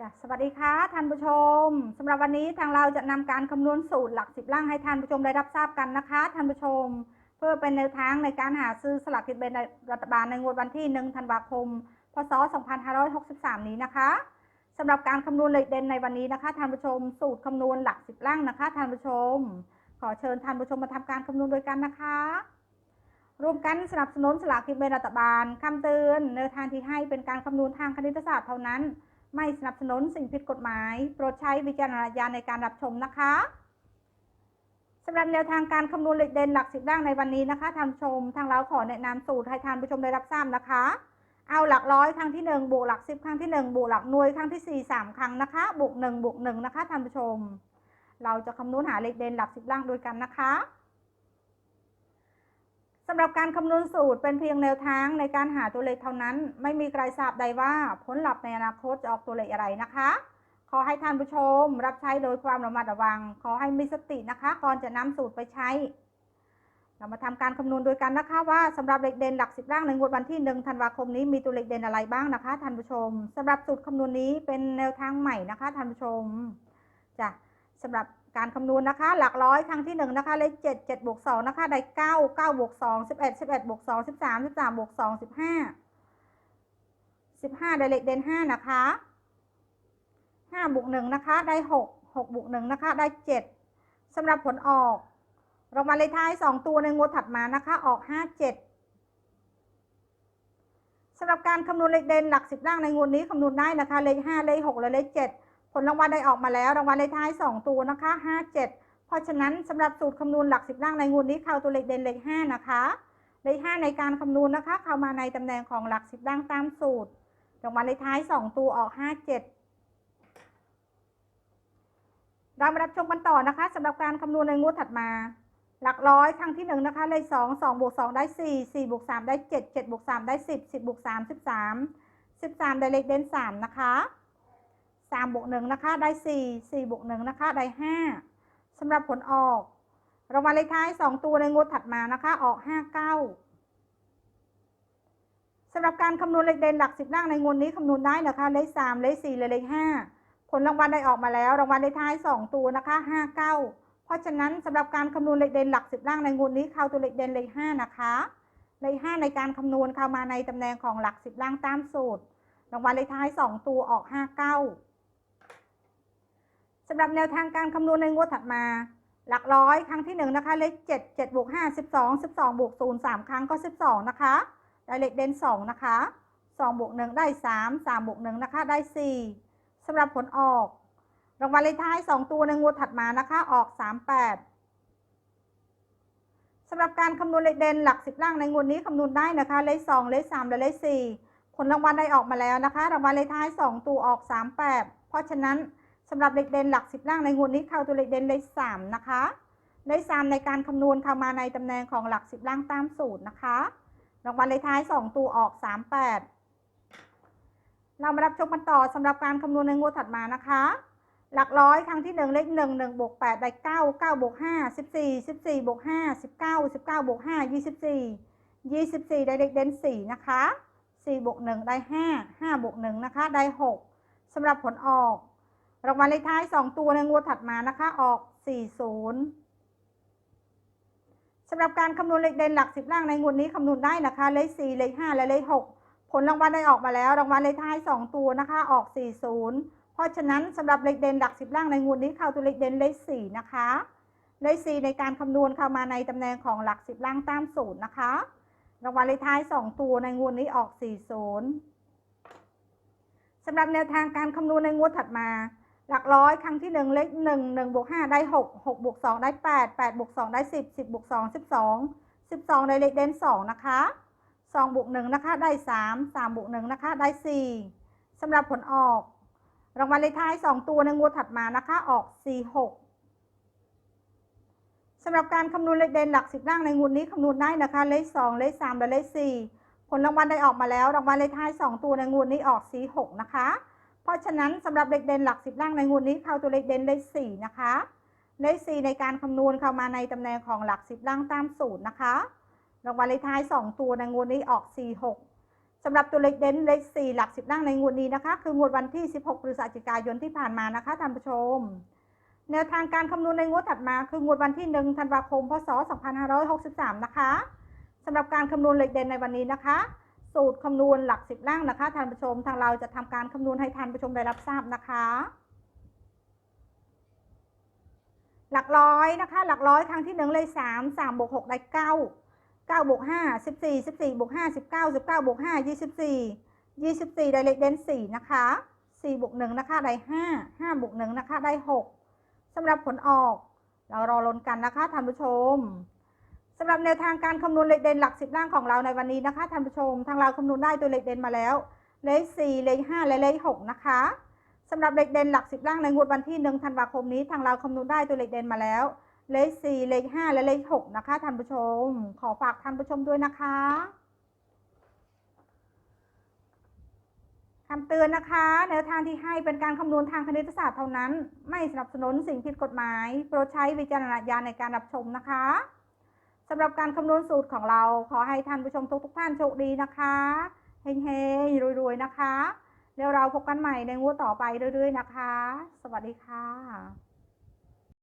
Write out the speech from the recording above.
จ้ะสวัสดีค่ะท่านผู้ชมสำหรับวันนี้ทางเราจะนำการคำนวณสูตรหลักสิบล่างให้ท่านผู้ชมได้รับทราบกันนะคะท่านผู้ชม เพื่อเป็นแนวทางในการหาซื้อสลากกินแบ่งรัฐบาลในงวดวันที่1ธันวาคม พศ 2563 นี้นะคะสำหรับการคำนวณเลขเด่นในวันนี้นะคะท่านผู้ชม สูตรคำนวณหลักสิบล่างนะคะท่านผู้ชม ขอเชิญท่านผู้ชมมาทำการคำนวณโดยกันนะคะร่วมกันสนับสนุนสลากกินแบ่งรัฐบาลคำเตือนแนวทางที่ให้เป็นการคำนวณทางคณิตศาสตร์เท่านั้น ไม่สนับสนุนสิ่งผิดกฎหมาย โปรดใช้วิจารณญาณในการรับชมนะคะสำหรับแนวทางการคำนวณเลขเด่นหลักสิบล่างในวันนี้นะคะท่านชม ทางเราขอแนะนำสูตรให้ท่านผู้ชมได้รับทราบนะคะ เอาหลักร้อยครั้งที่หนึ่งบวกหลักสิบครั้งที่หนึ่งบวกหลักหน่วยครั้งที่สี่สามครั้งนะคะบวกหนึ่งบวกหนึ่งนะคะท่านผู้ชม เราจะคำนวณหาเลขเด่นหลักสิบล่างโดยกันนะคะ สำหรับการคำนวณสูตรเป็นเพียงแนวทางในการหาตัวเลขเท่านั้น ไม่มีใครทราบใดว่าผลลัพธ์ในอนาคตจะออกตัวเลขอะไรนะคะ ขอให้ท่านผู้ชม รับใช้โดยความระมัดระวัง ขอให้มีสตินะคะ ก่อนจะนำสูตรไปใช้ เรามาทำการคำนวณโดยกันนะคะว่าสำหรับเลขเด่นหลักสิบล่างในงวดวันที่1ธันวาคมนี้มีตัวเลขเด่นอะไรบ้างนะคะท่านผู้ชมสำหรับสูตรคำนวณนี้เป็นแนวทางใหม่นะคะท่านผู้ชมจ้ะสำหรับ การคำนวณนะคะ หลักร้อยครั้งที่หนึ่งนะคะเลขเจ็ดเจ็ดบวกสองนะคะ ได้เก้าเก้าบวกสองสิบเอ็ดสิบเอ็ดบวกสองสิบสามสิบสามบวกสองสิบห้าสิบห้าได้เลขเด่นห้านะคะห้าบวกหนึ่งนะคะ ได้หกหกบวกหนึ่งนะคะ ได้เจ็ดสำหรับผลออกรางวัลเลขท้ายสองตัวในงวดถัดมานะคะ ออกห้าเจ็ดสำหรับการคำนวณเลขเด่นหลักสิบล่างในงวดนี้คำนวณได้นะคะ เลขห้าเลขหกและเลขเจ็ด ผลรางวัลได้ออกมาแล้วรางวัลเลขท้าย 2 ตัวนะคะ 5 7 เพราะฉะนั้นสำหรับสูตรคำนวณหลักสิบล่างในงวดนี้เข้าตัวเลขเด่นเลข5นะคะเลข5ในการคำนวณนะคะ เข้ามาในตำแหน่งของหลักสิบล่างตามสูตรรางวัลเลขท้าย 2 ตัวออก 5 7เรามารับชมกันต่อนะคะสำหรับการคำนวณในงวดถัดมา หลักร้อยครั้งที่1นะคะเลข2 2บวก2ได้ 4 4บวก3ได้ 7 7บวก3ได้ 10 10บวก3 13 13 ได้เลขเด่น3นะคะ สามบวกหนึ่งนะคะได้สี่สี่บวกหนึ่งนะคะได้ห้าสำหรับผลออกรางวัลเลขท้ายสองตัวในงวดถัดมานะคะออกห้าเก้าสำหรับการคำนวณเลขเด่นหลักสิบล่างในงวดนี้คำนวณได้นะคะเลขสามเลขสี่เลขห้าผลรางวัลได้ออกมาแล้ว รางวัลเลขท้ายสองตัวนะคะห้าเก้าเพราะฉะนั้นสำหรับการคำนวณเลขเด่นหลักสิบล่างในงวดนี้เข้าตัวเลขเด่นเลขห้านะคะเลขห้าในการคำนวณเข้ามาในตำแหน่งของหลักสิบล่างตามสูตรรางวัลเลขท้ายสองตัวออกห้าเก้า สำหรับแนวทางการคำนวณในงวดถัดมา หลักร้อยครั้งที่1นะคะเลข7 7บวก5 12 12บวก0 3 ครั้งก็ 12 นะคะ ได้เลขเด่น2 นะคะ2บวก1ได้ 3 3บวก1นะคะได้ 4สำหรับผลออก รางวัลเลขท้าย 2 ตัวในงวดถัดมานะคะออก 38สำหรับการคำนวณเลขเด่นหลัก 10 ล่างในงวดนี้คำนวณได้นะคะเลข2เลข3และเลข4ผลรางวัลได้ออกมาแล้วนะคะ รางวัลเลขท้าย 2 ตัวออก 38 เพราะฉะนั้น สำหรับเลขเด่นหลักสิบล่างในงวดนี้เข้าตัวเลขเด่นเลขสามนะคะเลขสามในการคำนวณเข้ามาในตำแหน่งของหลักสิบล่างตามสูตรนะคะรางวัลเลขท้ายสองตัวออกสามแปดเรามารับชมกันต่อสำหรับการคำนวณในงวดถัดมานะคะ หลักร้อยครั้งที่หนึ่งเลขหนึ่งหนึ่งบวกแปดได้เก้าเก้าบวกห้าสิบสี่สิบสี่บวกห้าสิบเก้าสิบเก้าบวกห้ายี่สิบสี่ยี่สิบสี่ได้เลขเด่นสี่นะคะสี่บวกหนึ่งได้ห้าห้าบวกหนึ่งนะคะได้หกสำหรับผลออก รางวัลเลขท้าย 2 ตัวในงวดถัดมานะคะ ออก 40สำหรับการคำนวณเลขเด่นหลัก 10 ล่างในงวดนี้คำนวณได้นะคะ เลข 4 เลข 5 และเลข 6 ผลรางวัลได้ออกมาแล้ว รางวัลเลขท้าย 2 ตัวนะคะ ออก 40 เพราะฉะนั้นสำหรับเลขเด่นหลัก 10 ล่างในงวดนี้เข้าตัวเลขเด่นเลข 4 นะคะ เลข 4 ในการคำนวณเข้ามาในตำแหน่งของหลัก 10 ล่างตามสูตรนะคะ รางวัลเลขท้าย 2 ตัวในงวดนี้ออก 40สำหรับแนวทางการคำนวณในงวดถัดมา หลักร้อยครั้งที่หนึ่งเลขหนึ่งหนึ่งบวกห้าได้หกหกบวกสองได้แปดแปดบวกสองได้สิบสิบบวกสองสิบสองสิบสองได้เลขเด่นสองนะคะสองบวกหนึ่งนะคะได้สามสามบวกหนึ่งนะคะได้สี่สำหรับผลออก รางวัลเลขท้ายสองตัวในงวดถัดมานะคะออกสี่หกสำหรับการคำนวณเลขเด่นหลักสิบล่างในงวดนี้คำนวณได้นะคะเลขสองเลขสามและเลขสี่ผลรางวัลได้ออกมาแล้ว รางวัลเลขท้ายสองตัวในงวดนี้ออกสี่หกนะคะ เพราะฉะนั้นสำหรับเลขเด่นหลักสิบล่างในงวดนี้เข้าตัวเลขเด่นเลขสี่นะคะเลขสี่ในการคำนวณเข้ามาในตำแหน่งของหลักสิบล่างตามสูตรนะคะรางวัลเลขท้ายสองตัวในงวดนี้ออกสี่หกสำหรับตัวเลขเด่นเลข4หลัก 10ล่างในงวดนี้นะคะ คืองวดวันที่ 16พฤศจิกายนที่ผ่านมานะคะท่านผู้ชม แนวทางการคำนวณในงวดถัดมา คืองวดวันที่1ธันวาคมพศ2563 นะคะสำหรับการคำนวณเลขเด่นในวันนี้นะคะ สูตรคำนวณหลัก10ล่างนะคะท่านผู้ชม ทางเราจะทำการคำนวณให้ท่านผู้ชมได้รับทราบนะคะ หลักร้อยนะคะ หลักร้อยครั้งที่หนึ่งเลยสามสามบวกหกได้เก้าเก้าบวกห้าสิบสี่สิบสี่บวกห้าสิบเก้าสิบเก้าบวกห้ายี่สิบสี่ยี่สิบสี่ได้เลขเด่นสี่นะคะสี่บวกหนึ่งนะคะได้ห้าห้าบวกหนึ่งนะคะได้หกสำหรับผลออก เรารอลนกันนะคะท่านผู้ชม สำหรับแนวทางการคำนวณเลขเด่นหลักสิบล่างของเราในวันนี้นะคะท่านผู้ชม ทางเราคำนวณได้ตัวเลขเด่นมาแล้ว เลขสี่เลขห้าและเลขหกนะคะสำหรับเลขเด่นหลักสิบล่างในงวดวันที่หนึ่งธันวาคมนี้ ทางเราคำนวณได้ตัวเลขเด่นมาแล้ว เลขสี่เลขห้าและเลขหกนะคะท่านผู้ชม ขอฝากท่านผู้ชมด้วยนะคะคำเตือนนะคะแนวทางที่ให้เป็นการคำนวณทางคณิตศาสตร์เท่านั้น ไม่สนับสนุนสิ่งผิดกฎหมาย โปรดใช้วิจารณญาณในการรับชมนะคะ สำหรับการคำนวณสูตรของเรา ขอให้ท่านผู้ชมทุกทุกท่านโชคดีนะคะเฮงๆรวยๆนะคะ แล้วเราพบกันใหม่ในงวดต่อไปเรื่อยๆนะคะ สวัสดีค่ะ